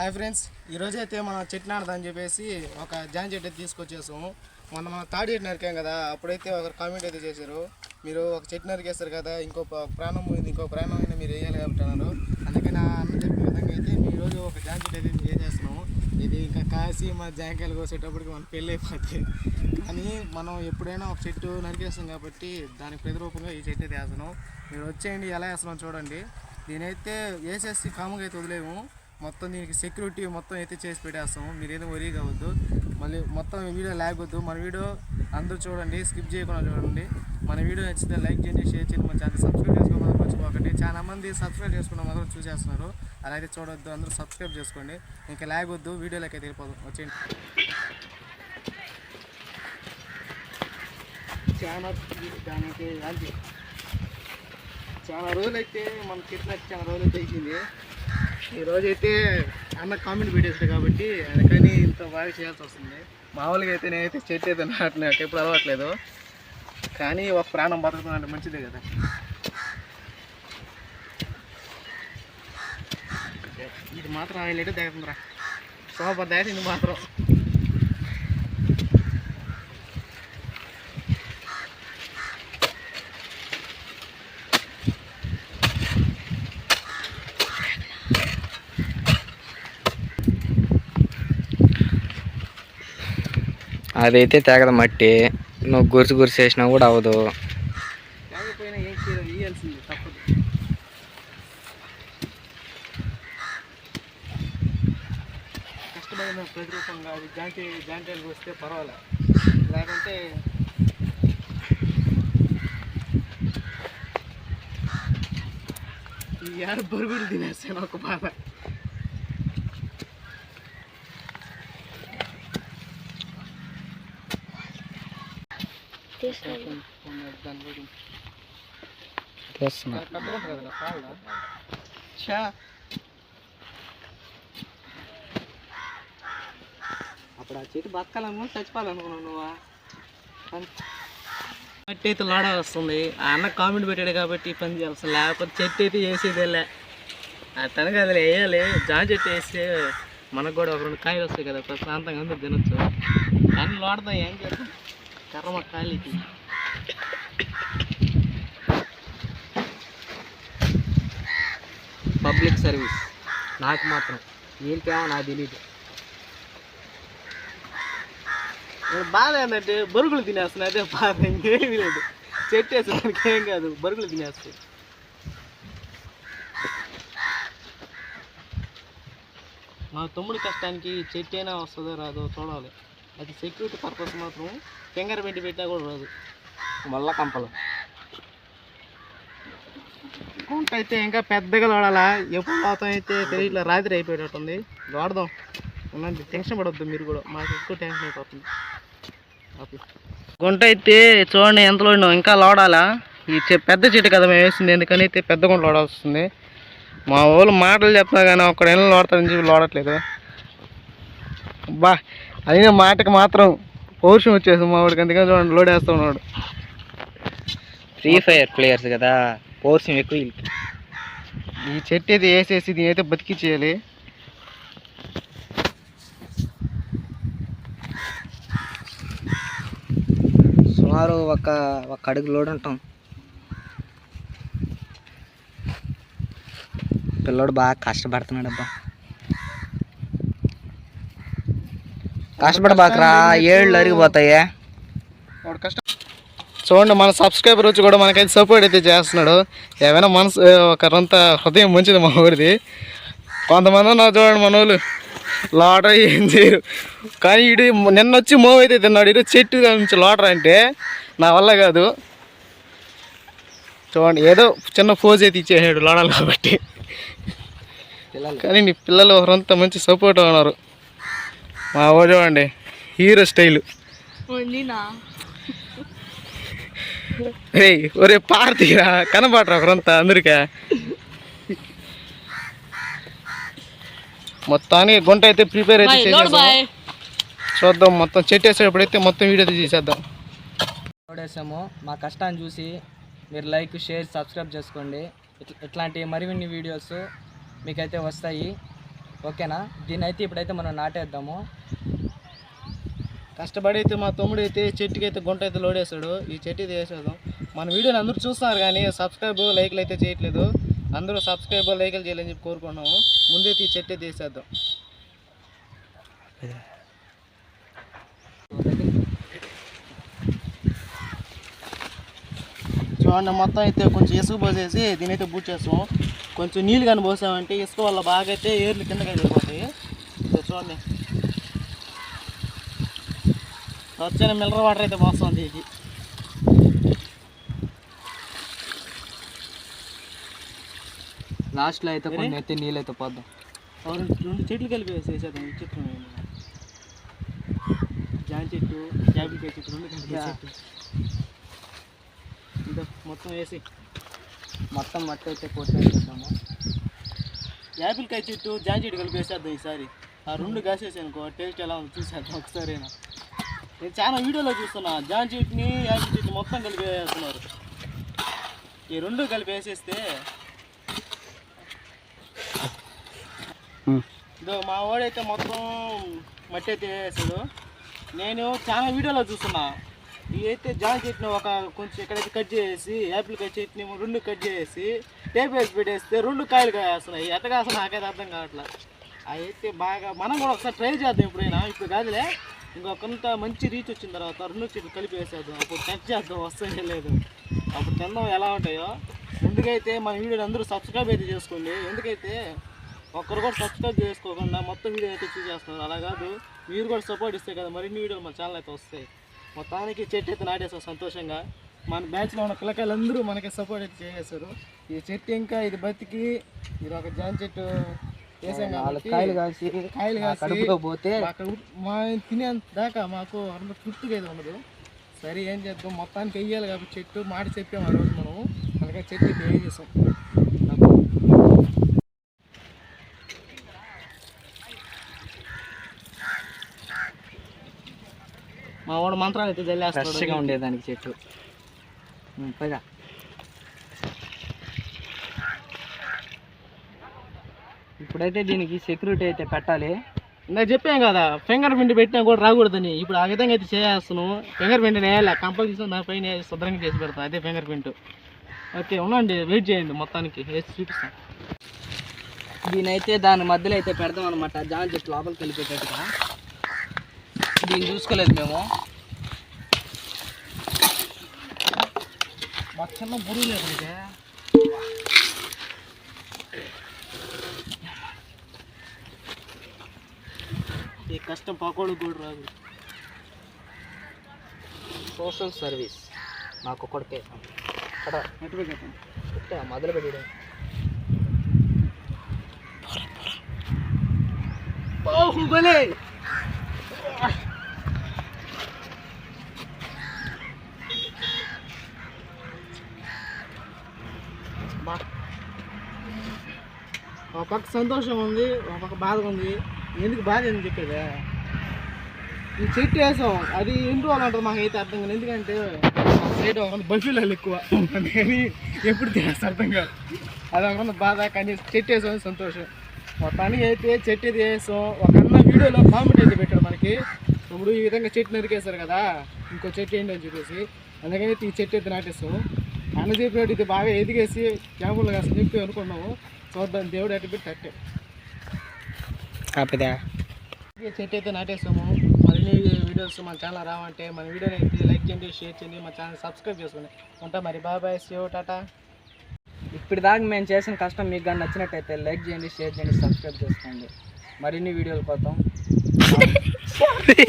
Hi friends ఈరోజు అయితే మనం చెట్టు నాడదని చెప్పేసి ఒక జాన్ చెట్టు అయితే తీసుకొచ్చేసాము. మొన్న మనం తాడి చెట్టు నరికాం కదా అప్పుడైతే ఒక కామెంట్ అయితే చేశారు. మీరు ఒక చెట్టు నరికేస్తారు కదా ఇంకో ప్రాణం పోయింది ఇంకో ప్రాణం అయినా మీరు వేయాలి కాబట్టి అన్నారు. అందుకే నా అన్న చెప్పిన విధంగా అయితే ఈరోజు ఒక జాన్ చెట్టు అయితే చేసేస్తున్నాము. ఇది ఇంకా కాసి మా జాంకాయలు కోసేటప్పటికి మన పెళ్ళి అయిపోతుంది కానీ మనం ఎప్పుడైనా ఒక చెట్టు నరికేస్తాం కాబట్టి దానికి ప్రతిరూపంగా ఈ చెట్టు అయితే వేస్తున్నాం. మీరు వచ్చేయండి ఎలా వేస్తున్నాం చూడండి. దీనైతే వేసేసి కాముగా అయితే వదిలేము. మొత్తం దీనికి సెక్యూరిటీ మొత్తం అయితే చేసి పెట్టేస్తాము. మీరు ఏదో వరీ కావద్దు. మళ్ళీ మొత్తం వీడియో లేకపోద్దు మన వీడియో అందరూ చూడండి. స్కిప్ చేయకుండా చూడండి. మన వీడియో నచ్చితే లైక్ చేయండి షేర్ చేయండి. మన ఛానల్ సబ్స్క్రైబ్ చేసుకోమని మర్చిపోకండి. చాలా మంది సబ్స్క్రైబ్ చేసుకున్న మాత్రం చూసేస్తున్నారు. అలా అయితే చూడొద్దు. అందరూ సబ్స్క్రైబ్ చేసుకోండి. ఇంకా లేకపోద్దు వీడియోలోకి అయితే వెళ్ళిపోదు. వచ్చేయండి. చాలా దానికి చాలా రోజులైతే మన చెట్లు చాలా రోజులైతే అయిపోయింది. ఈరోజైతే అయితే అన్న కామెంట్ వీడియోస్ కాబట్టి అందుకని ఇంత బాగా చేయాల్సి వస్తుంది. మామూలుగా అయితే నేనైతే చెట్టు అయితే నాటిన ఎప్పుడు అలవాట్లేదు. కానీ ఒక ప్రాణం బతుకుతుందంటే మంచిదే కదా. ఇది మాత్రం హైలైట్ దిగుతుందిరా. సూపర్ దాటింది మాత్రం. అదైతే తెగదు మట్టి. నువ్వు గురిసి గురిసి వేసినా కూడా అవ్వదు. లేకపోయినా ఏం చేయాలి ఇయ్యాల్సింది తప్పదు కష్టమైన ప్రతిరూపంగా అది జాంటి జాంటీలకు వస్తే పర్వాలే. లేకుంటే ఈ ఏడు బరుగులు తినేస్తాను ఒక బాధ. అప్పుడు ఆ చెట్టు బతకాలనుకుని చచ్చిపోవాలనుకున్నావు నువ్వా మట్టి అయితే లోడ వస్తుంది ఆ అన్న కామెంట్ పెట్టాడు కాబట్టి ఈ పని చేయాల్సి లేకపోతే చెట్టు అయితే వేసేదేలే అతను కదా వేయాలి జామ చెట్టు వేస్తే మనకు కూడా ఒక రెండు కాయలు వస్తాయి కదా ప్రశాంతంగా అందరూ తినొచ్చు కానీ లోడదాం ఏం చేద్దాం కర్మ క్వాలిటీ పబ్లిక్ సర్వీస్ నాకు మాత్రం వీళ్ళకేమో నాకు తెలియదు బాధ ఏంటంటే బరుగులు తినేస్తున్నా అదే బాధ ఇంకేమీ లేదు చెట్టు వేసేదానికి ఏం కాదు బరుగులు తినేస్తాయి మా తమ్ముడి కష్టానికి చెట్టు అయినా వస్తుందో రాదో చూడాలి అది సెక్యూరిటీ పర్పస్ మాత్రం ఫింగర్ పెట్టి పెట్టినా కూడా రాదు. మళ్ళా కంపలు. గుంట అయితే ఇంకా పెద్దగా చూడాలా ఎప్పుడు లోతం అయితే తెలియట్లే రాత్రి అయిపోయేటట్టుంది. లోడదాం. ఉండండి టెన్షన్ పడవద్దు మీరు కూడా. మాకు ఎక్కువ టెన్షన్ అయిపోతుంది. గుంట అయితే చూడండి ఎంత లోడినాం. ఇంకా లోడాలా? ఈ చె- పెద్ద చెట్టు కదా మేము వేసింది. ఎందుకని అయితే పెద్ద గుంట లోడాల్సింది. వస్తుంది మా వాళ్ళు మాటలు చెప్తున్నా కానీ ఒక్కడ ఏళ్ళు లోడతారని చెప్పి లోడట్లేదు. బా అయినా మాటకి మాత్రం పౌరుషం వచ్చేసింది మా వాడికి అందుకని చూడండి లోడ్ వేస్తూ ఉన్నాడు. ఫ్రీ ఫైర్ ప్లేయర్స్ కదా పోర్షన్ ఎక్కువ. ఈ చెట్టు అయితే వేసేసి దీని అయితే బతికిచ్చేయాలి. సుమారు ఒక ఒక అడుగు లోడ్ ఉంటాం. పిల్లోడు బాగా కష్టపడుతున్నాడు అబ్బా. కష్టపడబాకరా ఏళ్ళు అరిగిపోతాయే. చూడండి మన సబ్స్క్రైబర్ వచ్చి కూడా మనకైతే సపోర్ట్ అయితే చేస్తున్నాడు. ఏమైనా మనసు ఒకరంత హృదయం మంచిది మా ఊరిది. కొంతమంది ఉన్నారు చూడండి మన వాళ్ళు లోటర్ ఏం చేయరు. కానీ ఇడు నిన్న వచ్చి మోవ్ అయితే తిన్నాడు. ఇటు చెట్టు నుంచి లోటర్ అంటే నా వల్ల కాదు. చూడండి ఏదో చిన్న ఫోజ్ అయితే ఇచ్చేసాడు లోడాలి కాబట్టి. కానీ నీ పిల్లలు ఒకరంతా మంచి సపోర్ట్ ఉన్నారు. మా ఓ చూడండి హీరో స్టైలు. రే ఒరే పార్తీరా కనబడరా ఒకరంతా అందరికా? మొత్తానికి గుంట అయితే ప్రిపేర్ అయితే చూద్దాం మొత్తం చెట్టు వేసేటప్పుడైతే మొత్తం వీడియో తీసేద్దాం చూడేసాము మా కష్టాన్ని చూసి మీరు లైక్ షేర్ సబ్స్క్రైబ్ చేసుకోండి. ఇట్లా ఇట్లాంటి మరిన్ని వీడియోస్ మీకైతే వస్తాయి. ఓకేనా? దీని అయితే ఇప్పుడైతే మనం నాటేద్దాము. కష్టపడి అయితే మా తమ్ముడు అయితే చెట్టుకి అయితే గుంట అయితే లోడేశాడు. ఈ చెట్టు అయితే వేసేద్దాం. మన వీడియోని అందరూ చూస్తున్నారు కానీ సబ్స్క్రైబ్ లైక్లు అయితే చేయట్లేదు. అందరూ సబ్స్క్రైబ్ లైక్లు చేయాలని చెప్పి కోరుకున్నాము ముందైతే ఈ చెట్టు అయితే వేసేద్దాం. చూడండి మొత్తం అయితే కొంచెం ఇసుక పోసేసి దీని అయితే బూట్ చేస్తాం కొంచెం నీళ్ళు కానీ పోసామంటే ఇసుక వల్ల బాగా అయితే ఏర్లు కిందకి వెళ్ళిపోతాయి చూడండి. వచ్చిన మిల్లర్ వాటర్ అయితే పోస్తుంది ఇది. లాస్ట్లో అయితే కొన్ని అయితే నీళ్ళు అయితే పోద్దాం. రెండు చెట్లు కలిపి వేసేసేద్దాం. చెట్లు జాన్ చెట్టు జాబిలికాయ చెట్టు రెండు కలిపి మొత్తం వేసి. మొత్తం మట్టి అయితే కొట్టేసేద్దాము యాపిల్కాయ చెట్టు చెట్టు కలిపి వేసేద్దాం ఈసారి. ఆ రెండు కాసేసి అనుకో టేస్ట్ ఎలా ఉందో చూసేద్దాం ఒకసారైనా. నేను చాలా వీడియోలో చూస్తున్నా జాన్ చెట్టుని యాపిల్ చెట్టు మొత్తం కలిపి వేస్తున్నారు. ఈ రెండు కలిపి వేసేస్తే ఇదో మా వాడైతే మొత్తం మట్టి అయితే వేసాడు. నేను చాలా వీడియోలో చూస్తున్నా. అయితే జాన్ చెట్ని ఒక కొంచెం ఇక్కడైతే కట్ చేసి యాపిల్ కాయ చెట్ని రెండు కట్ చేసి టేప్ వేసి పెట్టేస్తే రెండు కాయలు కాస్తున్నాయి. ఎట్ట కాస్త నాకైతే అర్థం కావట్లేదు అవి అయితే బాగా మనం కూడా ఒకసారి ట్రై చేద్దాం ఎప్పుడైనా. ఇప్పుడు కాదులే ఇంకొకంత మంచి రీచ్ వచ్చిన తర్వాత రెండు చెట్లు కలిపి వేసేద్దాం. అప్పుడు టచ్ చేద్దాం వస్తుందో లేదు. అప్పుడు తిందాం ఎలా ఉంటాయో. ముందుకైతే మన వీడియోని అందరూ సబ్స్క్రైబ్ అయితే చేసుకోండి. ఎందుకైతే ఒక్కరు కూడా సబ్స్క్రైబ్ చేసుకోకుండా మొత్తం వీడియో అయితే చూసేస్తున్నారు. అలా కాదు మీరు కూడా సపోర్ట్ ఇస్తే కదా మరిన్ని వీడియోలు మన ఛానల్ అయితే వస్తాయి. మొత్తానికి చెట్టు అయితే నాటేస్తాం సంతోషంగా. మన బ్యాచ్లో ఉన్న పిల్లకాయలు అందరూ మనకి సపోర్ట్ అయితే చేసేస్తారు ఈ చెట్టు ఇంకా ఇది బతికి ఇది ఒక జాన్ చెట్టు వేసాం కాబట్టి కాయలు కాసి కాయలు కాసి కడుపులో పోతే అక్కడ మా తినేంత దాకా మాకు అంత తృప్తిగా అయితే ఉండదు. సరే ఏం చేద్దాం? మొత్తానికి వెయ్యాలి కాబట్టి చెట్టు మాట చెప్పాము ఆ రోజు మనం అలాగే చెట్టు ఏం చేసాం? మా వాడు మంత్రాలు అయితే ఫ్రెష్గా జల్లేస్తాడు ఉండేదానికి చెట్టు. ఉమ్, పైగా ఇప్పుడైతే దీనికి సెక్యూరిటీ అయితే పెట్టాలి. నాకు చెప్పాం కదా ఫింగర్ ప్రింట్ పెట్టినా కూడా రాకూడదని. ఇప్పుడు ఆ విధంగా అయితే చేస్తున్నాం. ఫింగర్ ప్రింట్ వేయాలి. కంపల్సరీ దాని పైన శుభ్రంగా చేసి పెడతాం. అదే ఫింగర్ ప్రింట్ ఓకే ఉండండి. వెయిట్ చేయండి మొత్తానికి. వేసి చూపిస్తాం. దీని అయితే దాని మధ్యలో అయితే పెడతాం అనమాట జాన్ చెట్టు లోపలికి వెళ్ళిపోయేటట్టుగా. దీన్ని చూసుకోలేదు మేము. మా చిన్న బురువు లేదు అయితే ఈ కష్టం పకోడు కూడా రాదు. Social service. నాకు ఒక్కడికే అక్కడ పెట్టా, మొదలు పెట్టి బాహుబలి! అబ్బా ఒక పక్క సంతోషం ఉంది ఒక పక్క బాధగా ఉంది. ఎందుకు బాధ ఎందుకు చెప్పేదే? ఈ చెట్టు వేసాం. అది ఎన్ని రోజులు మాకైతే అర్థం కాదు. ఎందుకంటే సైడ్ ఒక బఫీలాలు ఎక్కువ. అందుకని ఎప్పుడు తినేస్తే అర్థం కాదు. అది ఒక బాధ కానీ చెట్టు వేసాం సంతోషం. మొత్తానికి అయితే చెట్టు అయితే వేసాం. ఒక అన్న వీడియోలో కామెంట్ అయితే పెట్టాడు మనకి. ఇప్పుడు ఈ విధంగా చెట్టు నరికేశారు కదా ఇంకో చెట్టు ఏంటి అని చెప్పేసి. అందుకని అయితే ఈ చెట్టు అయితే నాటేస్తాం అన్న చెప్పినట్టు ఇది బాగా ఎదిగేసి క్యాంపులు కాస్త చెప్పి అనుకున్నాము. చూద్దాం దేవుడు అటు పెట్టి తట్టే కాకపోతే ఈ చెట్టు అయితే నాటేస్తాము మరిన్ని వీడియోస్ మన ఛానల్ రావంటే మన వీడియోని అయితే లైక్ చేయండి షేర్ చేయండి మన ఛానల్ సబ్స్క్రైబ్ చేసుకోండి. ఉంటా మరి బాయ్ బాయ్ సేవ్ టాటా. ఇప్పుడు దాకా మేము చేసిన కష్టం మీకు కానీ నచ్చినట్టయితే లైక్ చేయండి షేర్ చేయండి సబ్స్క్రైబ్ చేసుకోండి. మరిన్ని వీడియోల కోసం.